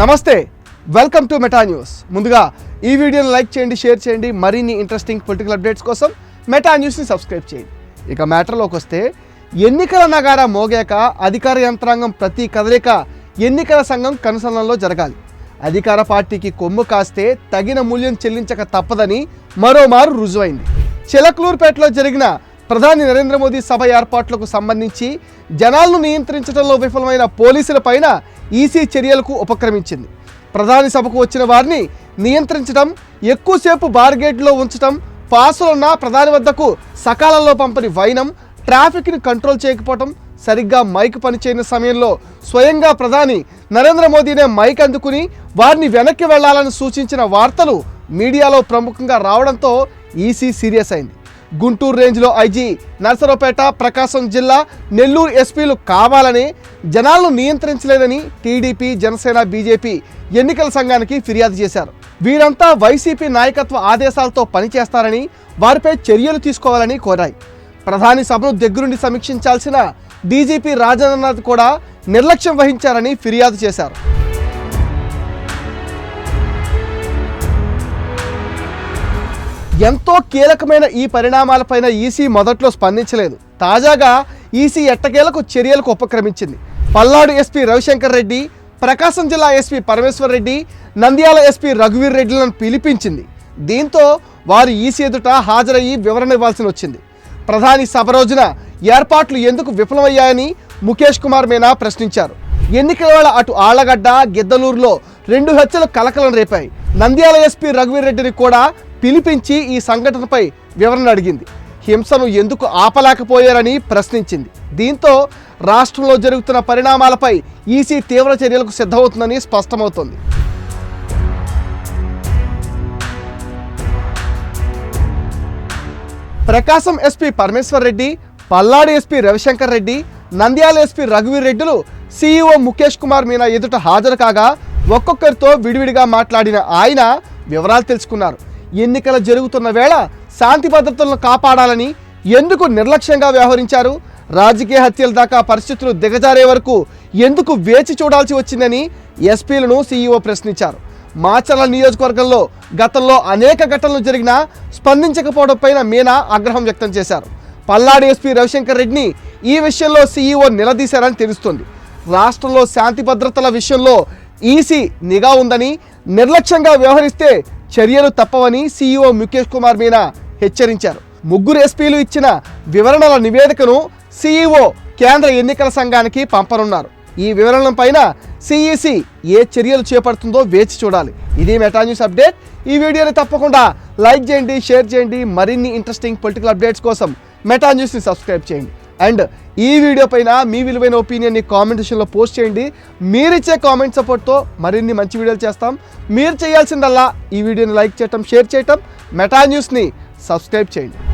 నమస్తే welcome to meta news ముందుగా ఈ వీడియోని లైక్ చేయండి షేర్ చేయండి మరిన్ని ఇంట్రెస్టింగ్ పొలిటికల్ అప్డేట్స్ కోసం మెటా న్యూస్ని సబ్స్క్రైబ్ చేయండి. ఇక మ్యాటర్లోకి వస్తే ఎన్నికల నగారా మోగాక అధికార యంత్రాంగం ప్రతి కదలిక ఎన్నికల సంఘం కనుసరణలో జరగాలి. అధికార పార్టీకి కొమ్ము కాస్తే తగిన మూల్యం చెల్లించక తప్పదని మరోమారు రుజువైంది. చిలకలూరుపేటలో జరిగిన ప్రధాని నరేంద్ర మోదీ సభ ఏర్పాట్లకు సంబంధించి జనాలను నియంత్రించడంలో విఫలమైన పోలీసులపైన ఈసీ చర్యలకు ఉపక్రమించింది. ప్రధాని సభకు వచ్చిన వారిని నియంత్రించడం ఎక్కువసేపు బార్గేట్లో ఉంచడం పాసులున్న ప్రధాని వద్దకు సకాలంలో పంపని వైనం ట్రాఫిక్ని కంట్రోల్ చేయకపోవటం సరిగ్గా మైక్ పనిచేయని సమయంలో స్వయంగా ప్రధాని నరేంద్ర మోదీనే మైక్ అందుకుని వారిని వెనక్కి వెళ్ళాలని సూచించిన వార్తలు మీడియాలో ప్రముఖంగా రావడంతో ఈసీ సీరియస్ అయింది. గుంటూరు రేంజ్లో ఐజీ నర్సరావుపేట ప్రకాశం జిల్లా నెల్లూరు ఎస్పీలు కావాలని జనాలను నియంత్రించలేదని టీడీపీ జనసేన బీజేపీ ఎన్నికల సంఘానికి ఫిర్యాదు చేశారు. వీరంతా వైసీపీ నాయకత్వ ఆదేశాలతో పనిచేస్తారని వారిపై చర్యలు తీసుకోవాలని కోరాయి. ప్రధాని సభను దగ్గరుండి సమీక్షించాల్సిన డీజీపీ రాజేంద్రనాథ్ కూడా నిర్లక్ష్యం వహించారని ఫిర్యాదు చేశారు. ఎంతో కీలకమైన ఈ పరిణామాలపైన ఈసీ మొదట్లో స్పందించలేదు. తాజాగా ఈసీ ఎట్టకేలకు చర్యలకు ఉపక్రమించింది. పల్నాడు ఎస్పీ రవిశంకర్ రెడ్డి ప్రకాశం జిల్లా ఎస్పీ పరమేశ్వర్ రెడ్డి నంద్యాల ఎస్పీ రఘువీర్ రెడ్డిలను పిలిపించింది. దీంతో వారు ఈసీ ఎదుట హాజరయ్యి వివరణ ఇవ్వాల్సి వచ్చింది. ప్రధాని సభ రోజున ఏర్పాట్లు ఎందుకు విఫలమయ్యాయని ముఖేష్ కుమార్ మీనా ప్రశ్నించారు. ఎన్నికల వేళ అటు ఆళ్ళగడ్డ గిద్దలూరులో రెండు హత్యలు కలకలం రేపాయి. నంద్యాల ఎస్పీ రఘువీర్ రెడ్డిని కూడా పిలిపించి ఈ సంఘటనపై వివరణ అడిగింది. హింసను ఎందుకు ఆపలేకపోయారని ప్రశ్నించింది. దీంతో రాష్ట్రంలో జరుగుతున్న పరిణామాలపై ఈసీ తీవ్ర చర్యలకు సిద్ధమవుతుందని స్పష్టమవుతోంది. Prakasam SP Parameshwar Reddy Palnadu SP Ravishankar Reddy Nandyal SP రఘువీర్ రెడ్డిలు సీఈఓ ముఖేష్ కుమార్ మీనా ఎదుట హాజరు కాగా ఒక్కొక్కరితో విడివిడిగా మాట్లాడిన ఆయన వివరాలు తెలుసుకున్నారు. ఎన్నికలు జరుగుతున్న వేళ శాంతి భద్రతలను కాపాడాలని ఎందుకు నిర్లక్ష్యంగా వ్యవహరించారు? రాజకీయ హత్యల దాకా పరిస్థితులు దిగజారే వరకు ఎందుకు వేచి చూడాల్సి వచ్చిందని ఎస్పీలను సీఈఓ ప్రశ్నించారు. మాచర్ల నియోజకవర్గంలో గతంలో అనేక ఘటనలు జరిగినా స్పందించకపోవడం పైన మీనా ఆగ్రహం వ్యక్తం చేశారు. పల్నాడు ఎస్పీ రవిశంకర్ రెడ్డిని ఈ విషయంలో సీఈఓ నిలదీశారని తెలుస్తోంది. రాష్ట్రంలో శాంతి భద్రతల విషయంలో ఈసీ నిఘా ఉందని నిర్లక్ష్యంగా వ్యవహరిస్తే చర్యలు తప్పవని సీఈఓ ముఖేష్ కుమార్ మీనా హెచ్చరించారు. ముగ్గురు ఎస్పీలు ఇచ్చిన వివరణల నివేదికను సీఈఓ కేంద్ర ఎన్నికల సంఘానికి పంపనున్నారు. ఈ వివరణ పైన సిఈసి ఏ చర్యలు చేపడుతుందో వేచి చూడాలి. ఇది మెటా న్యూస్ అప్డేట్. ఈ వీడియోని తప్పకుండా లైక్ చేయండి షేర్ చేయండి. మరిన్ని ఇంట్రెస్టింగ్ పొలిటికల్ అప్డేట్స్ కోసం మెటా న్యూస్ని సబ్స్క్రైబ్ చేయండి. అండ్ ఈ వీడియో పైన మీ విలువైన ఒపీనియన్ని కామెంట్ సెక్షన్లో పోస్ట్ చేయండి. మీరిచ్చే కామెంట్ సపోర్ట్తో మరిన్ని మంచి వీడియోలు చేస్తాం. మీరు చేయాల్సిందల్లా ఈ వీడియోని లైక్ చేయటం షేర్ చేయటం మెటా న్యూస్ని సబ్స్క్రైబ్ చేయండి.